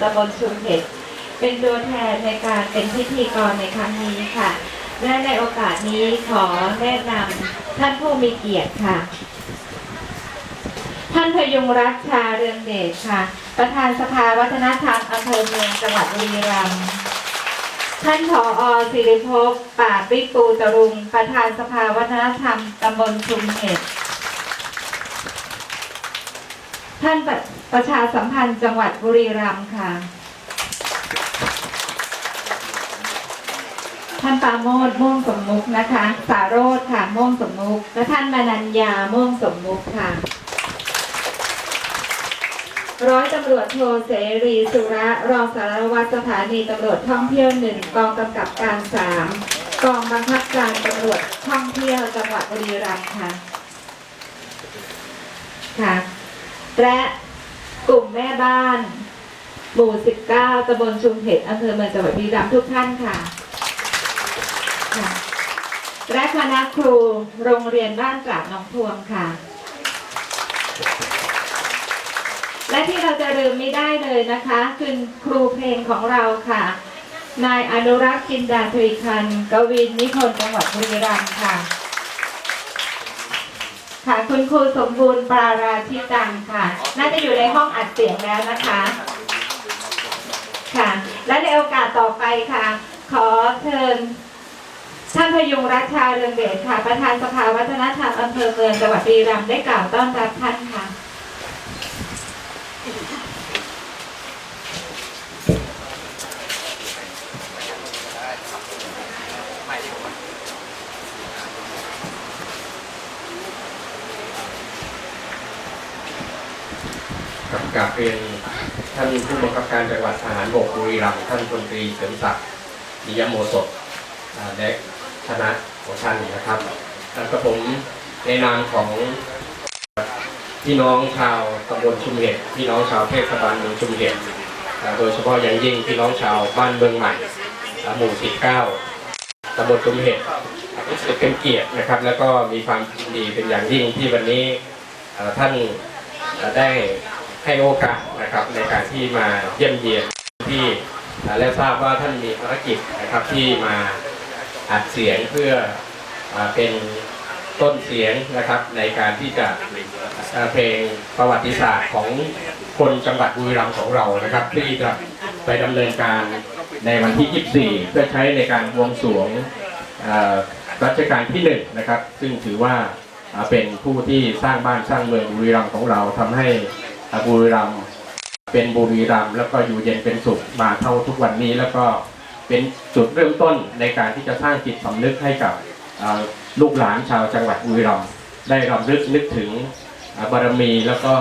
ตำบลชุมเห็ดเป็นตัวแทนในการเป็นพิธีกรในครั้งนี้ค่ะ และในโอกาสนี้ขอแนะนำท่านผู้มีเกียรติค่ะ ท่านพยุงรัตน์ชาเรืองเดชค่ะ ประธานสภาวัฒนธรรมอำเภอเมืองจังหวัดบุรีรัมย์ท่านผออสิริภพป่าบปิกปูจรุง ประธานสภาวัฒนธรรมตำบลชุมเห็ด ท่านประประชาสัมพันธ์จังหวัดบุรีรัมย์ค่ะ ท่านปาโมดม่วงสมมุกนะคะ สาโรธค่ะม่วงสมมุกและท่านมนัญญาม่วงสมมุกค่ะร้อยตำรวจโทเสรีสุระรองสารวัตรสถานีตำรวจท่องเที่ยวหนึ่งกองกำกับการสามกองบังคับการตำรวจท่องเที่ยวจังหวัดบุรีรัมย์ค่ะ และกลุ่มแม่บ้าน หมู่ 19ตำบลชุมเห็ดอำเภอเมืองจังหวัดบุรีรัมย์ทุกท่านค่ะ และคณะครูโรงเรียนบ้านตราดหนองพวงค่ะ และที่เราจะลืมไม่ได้เลยนะคะ คือครูเพลงของเราค่ะ นายอนุรักษ์จินดาทวีคัน กวินนิพนธ์จังหวัดบุรีรัมย์ค่ะ ค่ะคุณครูสมบูรณ์ปราราชิตังค่ะ น่าจะอยู่ในห้องอัดเสียงแล้วนะคะ ค่ะ และในโอกาสต่อไปค่ะ ขอเชิญท่านพยุงรัชชาเรืองเดชค่ะ ประธานสภาวัฒนธรรมอำเภอเมืองจังหวัดบุรีรัมย์ได้กล่าวต้อนรับท่านค่ะกับกรา บเรียนท่านผู้บังคับการจังหวัดทหารบกบุรีรัมย์ท่านพลตรีเสริมศักดิ์นิยโมสดและคณะของท่านนะครับแล้วก็ผมในนามของพี่น้องชาวตำบลชุมเห็ดพี่น้องชาวเทศบาลเมืองชุมเห็ดอ่าโดยเฉพาะอย่างยิ่งพี่น้องชาวบ้านเมืองใหม่หมู่19ตำบลชุมเห็ดรู้สึกเป็นเกียรตินะครับ แล้วก็มีความดีเป็นอย่างยิ่งที่วันนี้ท่านได้ ให้โอกาสนะครับในการที่มาเยี่ยมเยียนที่และทราบว่าท่านมีภารกิจนะครับที่มาอัดเสียงเพื่ออเป็นต้นเสียงนะครับในการที่จะเพลงประวัติศาสตร์ของคนจังหวัดบุรีรัมย์ของเรานะครับ ที่จะไปดำเนินการในวันที่ 24 เพื่อใช้ในการวงสวงรัชกาลที่หนึ่งนะครับ ซึ่งถือว่าอ่าเป็นผู้ที่สร้างบ้านสร้างเมืองบุรีรัมย์ของเราทำให้ บุรีรัมย์เป็นบุรีรัมย์แล้วก็อยู่เย็นเป็นสุขมาเท่าทุกวันนี้ แล้วก็เป็นจุดเริ่มต้นในการที่จะสร้างจิตสำนึกให้กับลูกหลานชาวจังหวัดบุรีรัมย์ได้รำลึกนึกถึงบารมีแล้วก็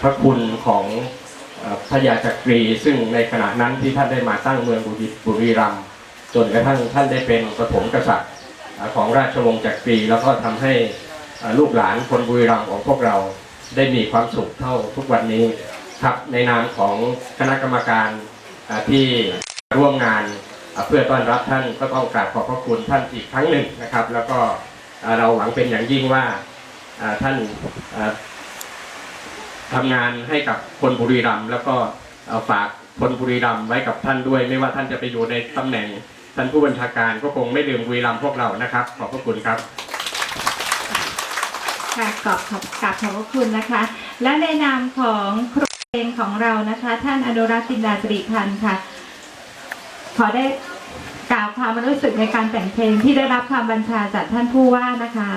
พระคุณของพระยาจักรี ซึ่งในขณะนั้นที่ท่านได้มาตั้งเมืองบุรีบุรีรัมย์จนกระทั่งท่านได้เป็นปฐมกษัตริย์ของราชวงศ์จักรี แล้วก็ทำให้ลูกหลานคนบุรีรัมย์ของพวกเรา ได้มีความสุขเท่าทุกวันนี้ครับในนามของคณะกรรมการที่ร่วมงานเพื่อต้อนรับท่านก็ต้องกราบขอบพระคุณท่านอีกครั้งหนึ่งนะครับ แล้วก็เราหวังเป็นอย่างยิ่งว่าท่านอ่าทำงานให้กับคนบุรีรัมย์แล้วก็ฝากคนบุรีรัมย์ไว้กับท่านด้วย ไม่ว่าท่านจะไปอยู่ในตำแหน่งท่านผู้บัญชาการก็คงไม่ลืมบุรีรัมย์พวกเรานะครับ ขอบพระคุณครับ ค่ะขอบขอบกราบขอบพระคุณนะคะ และในนามของครูเพลงของเรานะคะ ท่านอนุรักษ์จินดาสิริพันธ์ค่ะ ขอได้กล่าวความรู้สึกในการแต่งเพลงที่ได้รับความบัญชาจากท่านผู้ว่านะคะ